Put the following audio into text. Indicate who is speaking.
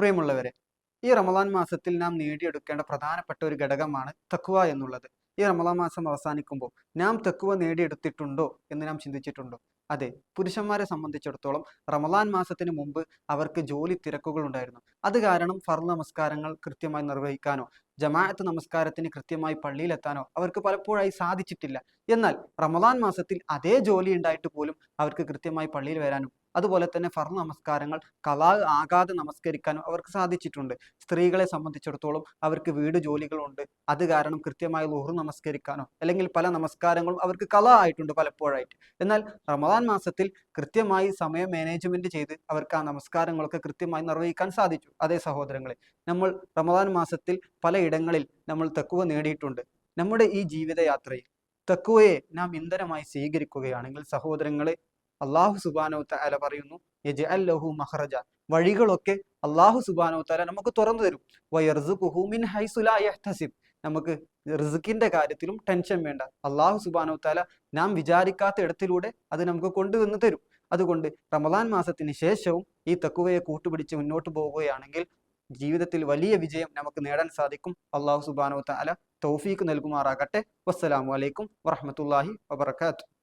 Speaker 1: പ്രിയമുള്ളവരെ ഈ റമദാൻ മാസത്തിൽ നാം നേടിയെടുക്കേണ്ട പ്രധാനപ്പെട്ട ഒരു ഘടകമാണ് തക്കുവ എന്നുള്ളത്. ഈ റമദാൻ മാസം അവസാനിക്കുമ്പോൾ നാം തക്കുവ നേടിയെടുത്തിട്ടുണ്ടോ എന്ന് നാം ചിന്തിച്ചിട്ടുണ്ടോ? അതെ പുരുഷന്മാരെ സംബന്ധിച്ചിടത്തോളം റമദാൻ മാസത്തിന് മുമ്പ് അവർക്ക് ജോലി തിരക്കുകൾ ഉണ്ടായിരുന്നു. അത് കാരണം ഫർ നമസ്കാരങ്ങൾ കൃത്യമായി നിർവഹിക്കാനോ ജമാഅത്ത് നമസ്കാരത്തിന് കൃത്യമായി പള്ളിയിലെത്താനോ അവർക്ക് പലപ്പോഴായി സാധിച്ചിട്ടില്ല. എന്നാൽ റമദാൻ മാസത്തിൽ അതേ ജോലി ഉണ്ടായിട്ട് പോലും അവർക്ക് കൃത്യമായി പള്ളിയിൽ വരാനും അതുപോലെ തന്നെ ഫർ നമസ്കാരങ്ങൾ കലാ ആകാതെ നമസ്കരിക്കാനും അവർക്ക് സാധിച്ചിട്ടുണ്ട്. സ്ത്രീകളെ സംബന്ധിച്ചിടത്തോളം അവർക്ക് വീട് ജോലികളുണ്ട്. അത് കാരണം കൃത്യമായി ലുഹർ നമസ്കരിക്കാനോ അല്ലെങ്കിൽ പല നമസ്കാരങ്ങളും അവർക്ക് കല ആയിട്ടുണ്ട് പലപ്പോഴായിട്ട്. എന്നാൽ റമദാൻ മാസത്തിൽ കൃത്യമായി സമയം മാനേജ്മെന്റ് ചെയ്ത് അവർക്ക് ആ നമസ്കാരങ്ങളൊക്കെ കൃത്യമായി നിർവഹിക്കാൻ സാധിച്ചു. അതേ സഹോദരങ്ങളെ നമ്മൾ റമദാൻ മാസത്തിൽ പലയിടങ്ങളിൽ നമ്മൾ തെക്കുവ നേടിയിട്ടുണ്ട്. നമ്മുടെ ഈ ജീവിതയാത്രയിൽ തക്കുവയെ നാം ഇന്ധനമായി സ്വീകരിക്കുകയാണെങ്കിൽ സഹോദരങ്ങളെ അള്ളാഹു സുബാനോ തല പറയുന്നു മഹ്റജ വഴികളൊക്കെ അള്ളാഹു സുബാനോ തല നമുക്ക് തുറന്നു തരും. വയർസുഖു മിൻ യഹ്തസിബ്. നമുക്ക് റിസുക്കിന്റെ കാര്യത്തിലും ടെൻഷൻ വേണ്ട. അള്ളാഹു സുബാനോ തല നാം വിചാരിക്കാത്ത ഇടത്തിലൂടെ അത് നമുക്ക് കൊണ്ടുവന്ന് തരും. അതുകൊണ്ട് റമദാൻ മാസത്തിന് ശേഷവും ഈ തക്കുവയെ കൂട്ടുപിടിച്ച് മുന്നോട്ട് പോവുകയാണെങ്കിൽ ജീവിതത്തിൽ വലിയ വിജയം നമുക്ക് നേടാൻ സാധിക്കും. അള്ളാഹു സുബാനോ തല തൗഫീക്ക് നൽകുമാറാകട്ടെ. വസ്സലാമു അലൈക്കും വബർക്കാത്തു